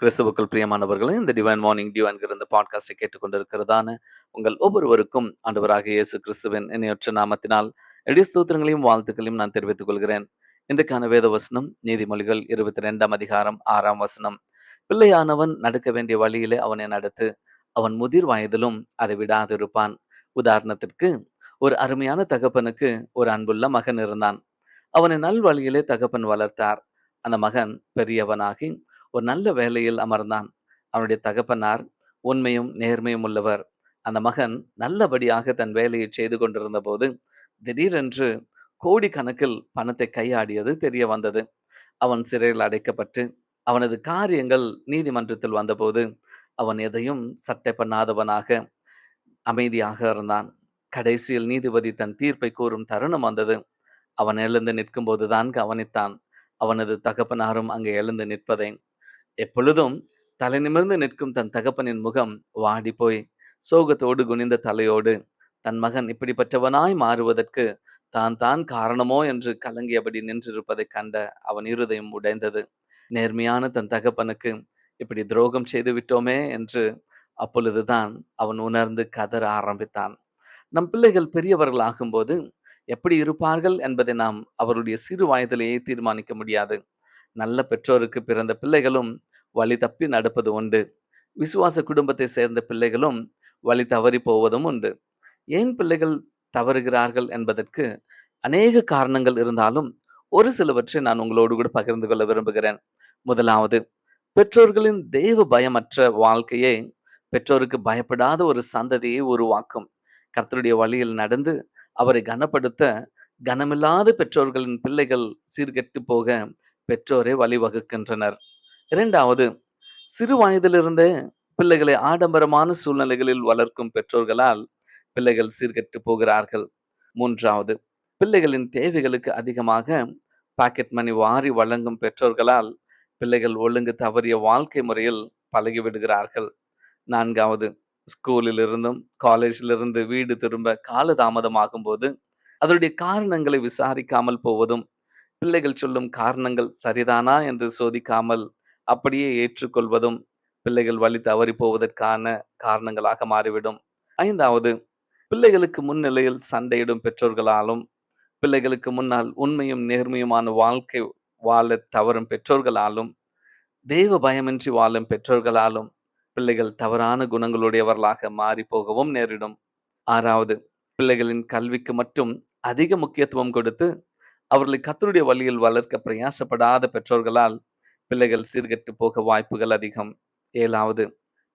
கிறிஸ்துவுக்கள் பிரியமானவர்களும் இந்த divine morning divine இருந்த பாட்காஸ்டை கேட்டுக்கொண்டிருக்கிறதான உங்கள் ஒவ்வொருவருக்கும் ஆண்டவராக இயேசு கிறிஸ்துவின் இணையற்ற நாமத்தினால் எளிய ஸ்தோத்திரங்களையும் வாழ்த்துக்களையும் நான் தெரிவித்துக் கொள்கிறேன். இன்றைக்கான வேத வசனம் நீதிமொழிகள் இருபத்தி ரெண்டாம் அதிகாரம் ஆறாம் வசனம். பிள்ளையானவன் நடக்க வேண்டிய வழியிலே அவனை நடத்து அவன் முதிர் வயதிலும் அதை விடாதிருப்பான். உதாரணத்திற்கு ஒரு அருமையான தகப்பனுக்கு ஒரு அன்புள்ள மகன் இருந்தான். அவனை நல் வழியிலே தகப்பன் வளர்த்தார். அந்த மகன் பெரியவனாகி ஒரு நல்ல வேலையில் அமர்ந்தான். அவனுடைய தகப்பனார் உண்மையும் நேர்மையும் உள்ளவர். அந்த மகன் நல்லபடியாக தன் வேலையை செய்து கொண்டிருந்த போது திடீரென்று கோடிக்கணக்கில் பணத்தை கையாடியது தெரிய வந்தது. அவன் சிறையில் அடைக்கப்பட்டு அவனது காரியங்கள் நீதிமன்றத்தில் வந்தபோது அவன் எதையும் சட்டை பண்ணாதவனாக அமைதியாக இருந்தான். கடைசியில் நீதிபதி தன் தீர்ப்பை கூறும் தருணம் வந்தது. அவன் எழுந்து நிற்கும் போதுதான் கவனித்தான். அவனது தகப்பனாரும் அங்கே எழுந்து நிற்பதை எப்பொழுதும் தலை நிமிர்ந்து நிற்கும் தன் தகப்பனின் முகம் வாடி போய் சோகத்தோடு குனிந்த தலையோடு தன் மகன் இப்படிப்பட்டவனாய் மாறுவதற்கு தான் தான் காரணமோ? என்று கலங்கியபடி நின்றிருப்பதை கண்ட அவன் இருதயம் உடைந்தது. நேர்மையான தன் தகப்பனுக்கு இப்படி துரோகம் செய்து விட்டோமே? என்று அப்பொழுதுதான் அவன் உணர்ந்து கதற ஆரம்பித்தான். நம் பிள்ளைகள் பெரியவர்கள் ஆகும்போது எப்படி இருப்பார்கள் என்பதை நாம் அவருடைய சிறு வயதிலேயே தீர்மானிக்க முடியாது. நல்ல பெற்றோருக்கு பிறந்த பிள்ளைகளும் வழி தப்பி நடப்பது உண்டு. விசுவாச குடும்பத்தை சேர்ந்த பிள்ளைகளும் வழி தவறி போவதும் உண்டு. ஏன் பிள்ளைகள் தவறுகிறார்கள் என்பதற்கு அநேக காரணங்கள் இருந்தாலும் ஒரு சிலவற்றை நான் உங்களோடு கூட பகிர்ந்து கொள்ள விரும்புகிறேன். முதலாவது பெற்றோர்களின் தெய்வ பயமற்ற வாழ்க்கையை பெற்றோருக்கு பயப்படாத ஒரு சந்ததியை உருவாக்கும். கர்த்தருடைய வழியில் நடந்து அவரை கனப்படுத்த கனமில்லாத பெற்றோர்களின் பிள்ளைகள் சீர்கெட்டு போக பெற்றோரை வழிவகுக்கின்றனர். இரண்டாவது சிறு வயதிலிருந்தே பிள்ளைகளை ஆடம்பரமான சூழ்நிலைகளில் வளர்க்கும் பெற்றோர்களால் பிள்ளைகள் சீர்கெட்டு போகிறார்கள். மூன்றாவது பிள்ளைகளின் தேவைகளுக்கு அதிகமாக பாக்கெட் மணி வாரி வழங்கும் பெற்றோர்களால் பிள்ளைகள் ஒழுங்கு தவறிய வாழ்க்கை முறையில் பழகிவிடுகிறார்கள் நான்காவது ஸ்கூலில் இருந்தும் வீடு திரும்ப காலதாமதமாகும் போது அதனுடைய காரணங்களை விசாரிக்காமல் போவதும் பிள்ளைகள் சொல்லும் காரணங்கள் சரிதானா என்று சோதிக்காமல் அப்படியே ஏற்றுக்கொள்வதும் பிள்ளைகள் வழி தவறி போவதற்கான காரணங்களாக மாறிவிடும். ஐந்தாவது பிள்ளைகளுக்கு முன்னிலையில் சண்டையிடும் பெற்றோர்களாலும் பிள்ளைகளுக்கு முன்னால் உண்மையும் நேர்மையுமான வாழ்க்கை வாழ தவறும் பெற்றோர்களாலும் தெய்வ பயமின்றி வாழும் பெற்றோர்களாலும் பிள்ளைகள் தவறான குணங்களுடையவர்களாக மாறி போகவும் நேரிடும். ஆறாவது பிள்ளைகளின் கல்விக்கு மட்டும் அதிக முக்கியத்துவம் கொடுத்து அவர்களை கத்தருடைய வழியில் வளர்க்க பிரயாசப்படாத பெற்றோர்களால் பிள்ளைகள் சீர்கெட்டு போக வாய்ப்புகள் அதிகம். ஏழாவது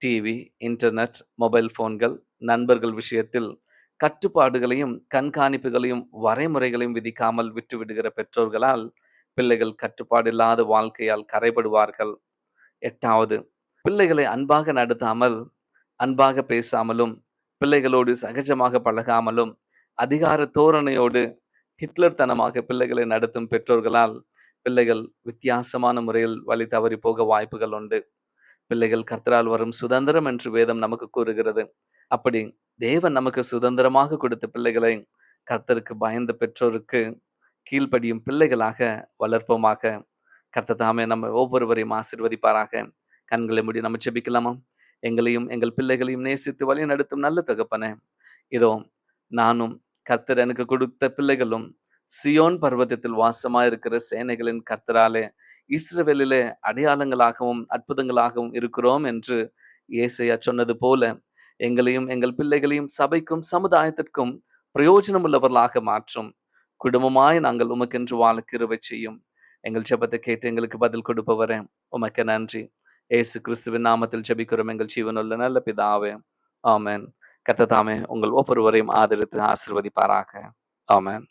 டிவி இன்டர்நெட் மொபைல் போன்கள் நண்பர்கள் விஷயத்தில் கட்டுப்பாடுகளையும் கண்காணிப்புகளையும் வரைமுறைகளையும் விதிக்காமல் விட்டுவிடுகிற பெற்றோர்களால் பிள்ளைகள் கட்டுப்பாடில்லாத வாழ்க்கையால் கரைபடுவார்கள். எட்டாவது பிள்ளைகளை அன்பாக நடத்தாமல் அன்பாக பேசாமலும் பிள்ளைகளோடு சகஜமாக பழகாமலும் அதிகார தோரணையோடு ஹிட்லர் தனமாக பிள்ளைகளை நடத்தும் பெற்றோர்களால் பிள்ளைகள் வித்தியாசமான முறையில் வழி தவறி போக வாய்ப்புகள் உண்டு. பிள்ளைகள் கர்த்தரால் வரும் சுதந்திரம் என்று வேதம் நமக்கு கூறுகிறது. அப்படி தேவன் நமக்கு சுதந்திரமாக கொடுத்த பிள்ளைகளை கர்த்தருக்கு பயந்த பெற்றோருக்கு கீழ்ப்படியும் பிள்ளைகளாக வளர்ப்போமாக. கர்த்த தாமே நம்ம ஒவ்வொருவரையும் ஆசிர்வதிப்பாராக. கண்களை முடி நம்ம செபிக்கலாமா எங்களையும் எங்கள் பிள்ளைகளையும் நேசித்து வழி நடத்தும் நல்ல தகப்பன. இதோ நானும் கர்த்தர் எனக்கு கொடுத்த பிள்ளைகளும் சியோன் பர்வதத்தில் வாசமாயிருக்கிற சேனைகளின் கர்த்தராலே இஸ்ரவேலிலே அடையாளங்களாகவும் அற்புதங்களாகவும் இருக்கிறோம் என்று ஏசையா சொன்னது போல எங்களையும் எங்கள் பிள்ளைகளையும் சபைக்கும் சமுதாயத்திற்கும் பிரயோஜனம் உள்ளவர்களாக மாற்றும். குடும்பமாய் நாங்கள் உமக்கென்று வாழ கிருவை செய்யும். எங்கள் ஜெபத்தை கேட்டு எங்களுக்கு பதில் கொடுப்பவரே உமக்கு நன்றி. ஏசு கிறிஸ்துவின் நாமத்தில் ஜெபிக்கிறோம். எங்கள் ஜீவனுள்ள நல்ல பிதாவே ஆமேன். கத்ததாமே உங்கள் ஒவ்வொருவரையும் ஆதரித்து ஆசிர்வதிப்பாராக. ஆமேன்.